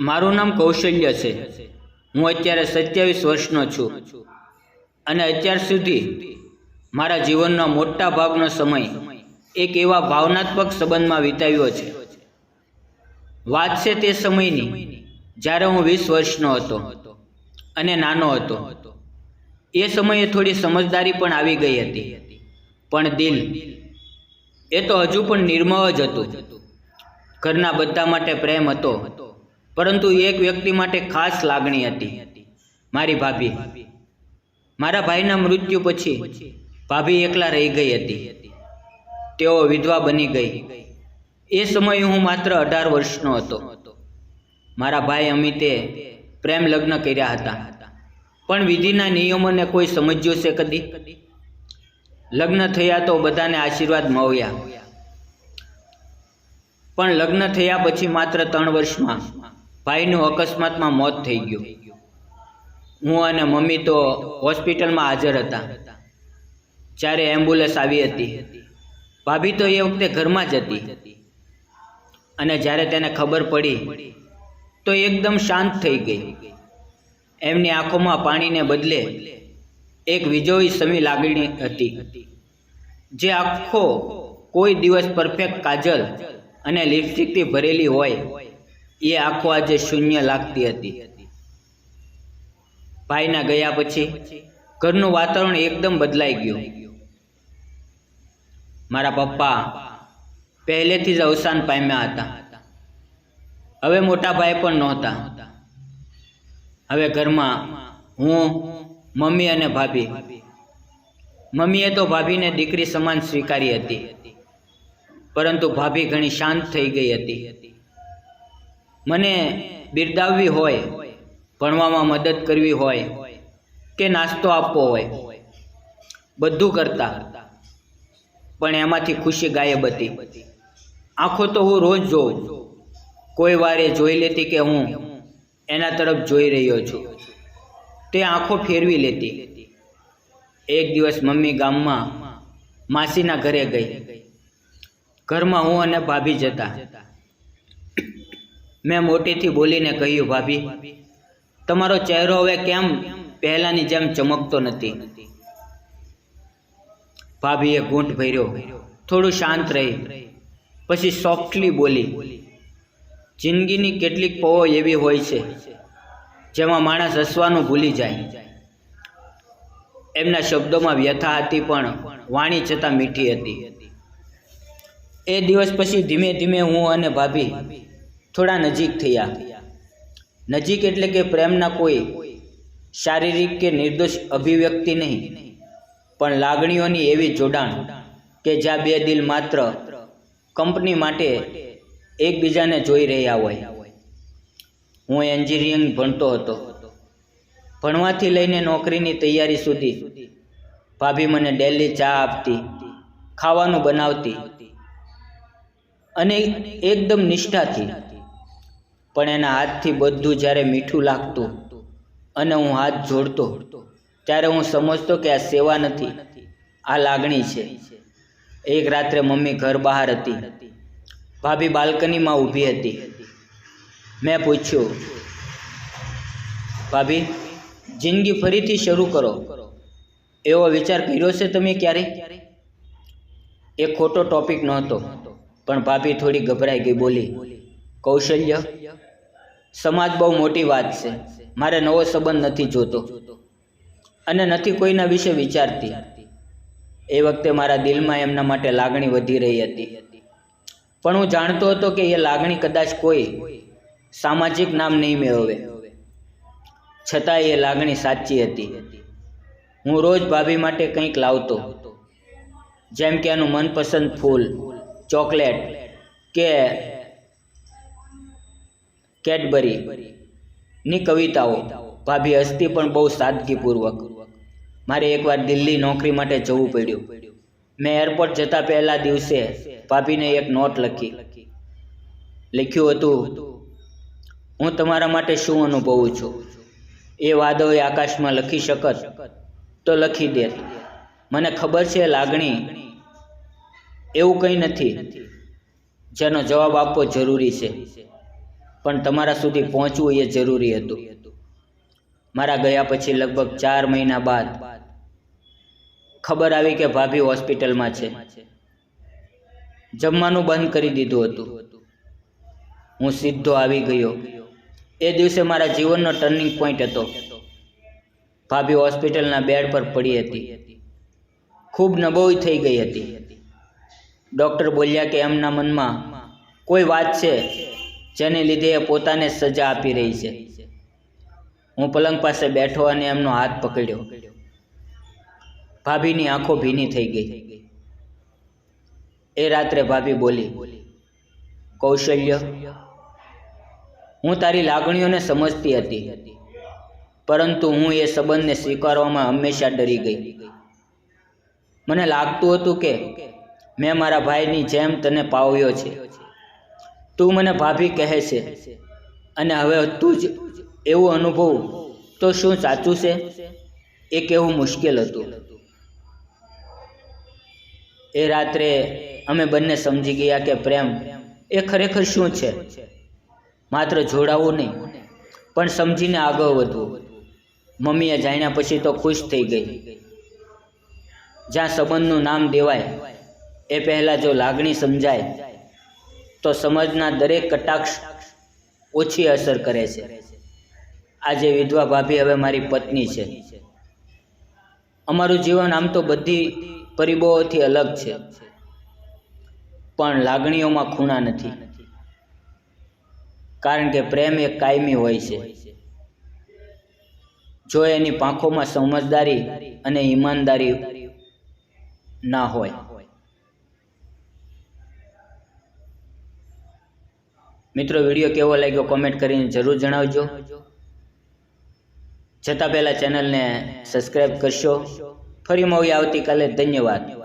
મારું નામ કૌશલ્ય છે. હું અત્યારે સત્યાવીસ વર્ષનો છું. અને અત્યાર સુધી મારા જીવનનો મોટા ભાગનો સમય એક એવા ભાવનાત્મક સંબંધમાં વિતાવ્યો છે. વાત છે તે સમયની જ્યારે હું વીસ વર્ષનો હતો અને નાનો હતો. એ સમયે થોડી સમજદારી પણ આવી ગઈ હતી. પણ દિલ એ તો હજુ પણ નિર્મળ જ હતું. ઘરના બધા માટે પ્રેમ હતો. પરંતુ એક વ્યક્તિ માટે ખાસ લાગણી હતી. મારી ભાભી. મારા ભાઈના મૃત્યુ પછી ભાભી એકલા રહી ગઈ હતી. તેઓ વિધવા બની ગઈ. એ સમયે હું માત્ર અઢાર વર્ષનો હતો. મારા ભાઈ અમિતે પ્રેમ લગ્ન કર્યા હતા. પણ વિધિના નિયમોને કોઈ સમજ્યો છે કદી? લગ્ન થયા તો બધાને આશીર્વાદ મળ્યા. પણ લગ્ન થયા પછી માત્ર ત્રણ વર્ષમાં ભાઈનું અકસ્માતમાં મોત થઈ ગયું. હું અને મમ્મી તો હોસ્પિટલમાં હાજર હતા. જ્યારે એમ્બ્યુલન્સ આવી હતી. ભાભી તો એ વખતે ઘરમાં જ હતી. અને જ્યારે તેને ખબર પડી, તો એકદમ શાંત થઈ ગઈ. એમની આંખોમાં પાણીને બદલે એક વિજોવી સમી લાગણી હતી, જે આખો કોઈ દિવસ પરફેક્ટ કાજલ અને લિપસ્ટિકથી ભરેલી હોય. એ આખો આજે શૂન્ય લાગતી હતી. ભાઈના ગયા પછી ઘરનું વાતાવરણ એકદમ બદલાઈ ગયું. મારા પપ્પા પહેલેથી જ અવસાન પામ્યા હતા. હવે મોટા ભાઈ પણ નહોતા. હવે ઘરમાં હું, મમ્મી અને ભાભી. મમ્મીએ તો ભાભીને દીકરી સમાન સ્વીકારી હતી. પરંતુ ભાભી ઘણી શાંત થઈ ગઈ હતી. મને બિરદાવવી હોય, ભણવામાં મદદ કરવી હોય કે નાસ્તો આપવો હોય, બધું કરતા. પણ એમાંથી ખુશી ગાયબ હતી. આંખો તો હું રોજ જોઉં કોઈ વારે જોઈ લેતી કે હું એના તરફ જોઈ રહ્યો છું. તે આંખો ફેરવી લેતી. એક દિવસ મમ્મી ગામમાં માસીના ઘરે ગઈ. ઘરમાં હું અને ભાભી જતા. મેં મોટેથી બોલીને કહ્યું, ભાભી, તમારો ચહેરો હવે કેમ પહેલાની જેમ ચમકતો નથી? ભાભીએ ઘૂંટ ભર્યો, થોડું શાંત રહી, પછી સોફ્ટલી બોલી, જિંદગીની કેટલીક પવો એવી હોય છે, જેમાં માણસ હસવાનું ભૂલી જાય. એમના શબ્દોમાં વ્યથા હતી પણ વાણી છતાં મીઠી હતી. એ દિવસ પછી ધીમે ધીમે હું અને ભાભી થોડા નજીક થયા. નજીક એટલે કે પ્રેમના કોઈ, શારીરિક કે નિર્દોષ અભિવ્યક્તિ નહીં, પણ લાગણીઓની એવી જોડાણ કે જ્યાં બે દિલ માત્ર કંપની માટે એકબીજાને જોઈ રહ્યા હોય. હું એન્જિનિયરિંગ ભણતો હતો. ભણવાથી લઈને નોકરીની તૈયારી સુધી ભાભી મને ડેલી ચા આપતી, ખાવાનું બનાવતી અને એકદમ નિષ્ઠાથી પણ એના હાથથી બધું જ્યારે મીઠું લાગતું અને હું હાથ જોડતો, ત્યારે હું સમજતો કે આ સેવા નથી, આ લાગણી છે. એક રાત્રે મમ્મી ઘર બહાર હતી. ભાભી બાલ્કનીમાં ઊભી હતી. મેં પૂછ્યું, ભાભી, જિંદગી ફરીથી શરૂ કરો. એવો વિચાર કર્યો છે તમે ક્યારે એ ખોટો ટોપિક નહોતો, પણ ભાભી થોડી ગભરાઈ ગઈ, બોલી, કૌશલ્ય સમાજ બહુ મોટી વાત છે. મારે નવો સંબંધ નથી જોતો. અને નથી કોઈના વિશે વિચારતી. એ વખતે મારા દિલમાં એમના માટે લાગણી વધી રહી હતી. પણ હું જાણતો હતો કે એ લાગણી કદાચ કોઈ સામાજિક નામ નહીં મેળવે. છતાં એ લાગણી સાચી હતી. હું રોજ ભાભી માટે કંઈક લાવતો. જેમ કે એનું મનપસંદ ફૂલ, ચોકલેટ કે કેડબરી ની કવિતાઓ. ભાભી હસતી પણ બહુ સાદગીપૂર્વક. મારે એકવાર દિલ્હી નોકરી માટે જવું પડ્યું. મેં એરપોર્ટ જતા પહેલા દિવસે ભાભીને એક નોટ લખી. લખ્યું હતું, હું તમારા માટે શું અનુભવું છું? એ વાદોએ આકાશમાં લખી શકત તો લખી દે મને ખબર છે લાગણી. એવું કંઈ નથી. જેનો જવાબ આપવો જરૂરી છે. પણ તમારા સુધી પહોંચવું એ જરૂરી હતું. મારા ગયા પછી લગભગ ચાર મહિના બાદ ખબર આવી કે ભાભી હોસ્પિટલમાં છે. જમવાનું બંધ કરી દીધું હતું. હું સીધો આવી ગયો. એ દિવસે મારા જીવનનો ટર્નિંગ પોઈન્ટ હતો. ભાભી હોસ્પિટલના બેડ પર પડી હતી. ખૂબ નબોઈ થઈ ગઈ હતી. ડૉક્ટર બોલ્યા કે એમના મનમાં કોઈ વાત છે? જેને લીધે એ પોતાને સજા આપી રહી છે. હું પલંગ પાસે બેઠો અને એમનો હાથ પકડ્યો. ભાભીની આંખો ભીની થઈ ગઈ. એ રાત્રે ભાભી બોલી, કૌશલ્ય, હું તારી લાગણીઓને સમજતી હતી, પરંતુ હું એ સંબંધને સ્વીકારવામાં હંમેશા ડરી ગઈ. મને લાગતું હતું કે મેં મારા ભાઈની જેમ તને પાવ્યો છે. તું મને ભાભી કહે છે. અને હવે તું જ એવું અનુભવ તો શું સાચું છે? એ કહેવું મુશ્કેલ હતું. એ રાત્રે અમે બંને સમજી ગયા કે પ્રેમ એ ખરેખર શું છે? માત્ર જોડાવું નહીં, પણ સમજીને આગળ વધવું. મમ્મીએ જાણ્યા પછી તો ખુશ થઈ ગઈ. જ્યાં સંબંધનું નામ દેવાય, એ પહેલાં જો લાગણી સમજાય તો સમાજના દરેક કટાક્ષ ઓછી અસર કરે છે. આજે વિધવા ભાભી હવે મારી પત્ની છે. અમારું જીવન આમ તો બધી પરિબળોથી અલગ છે. પણ લાગણીઓમાં ખૂણા નથી. કારણ કે પ્રેમ એક કાયમી હોય છે. જો એની પાંખોમાં સમજદારી અને ઈમાનદારી ના હોય. મિત્રો વીડિયો કેવો લાગ્યો કોમેન્ટ કરીને જરૂર જણાવજો. જતાં પહેલાં ચેનલને સબસ્ક્રાઈબ કરશો. ફરી મળીએ આવતીકાલે. ધન્યવાદ.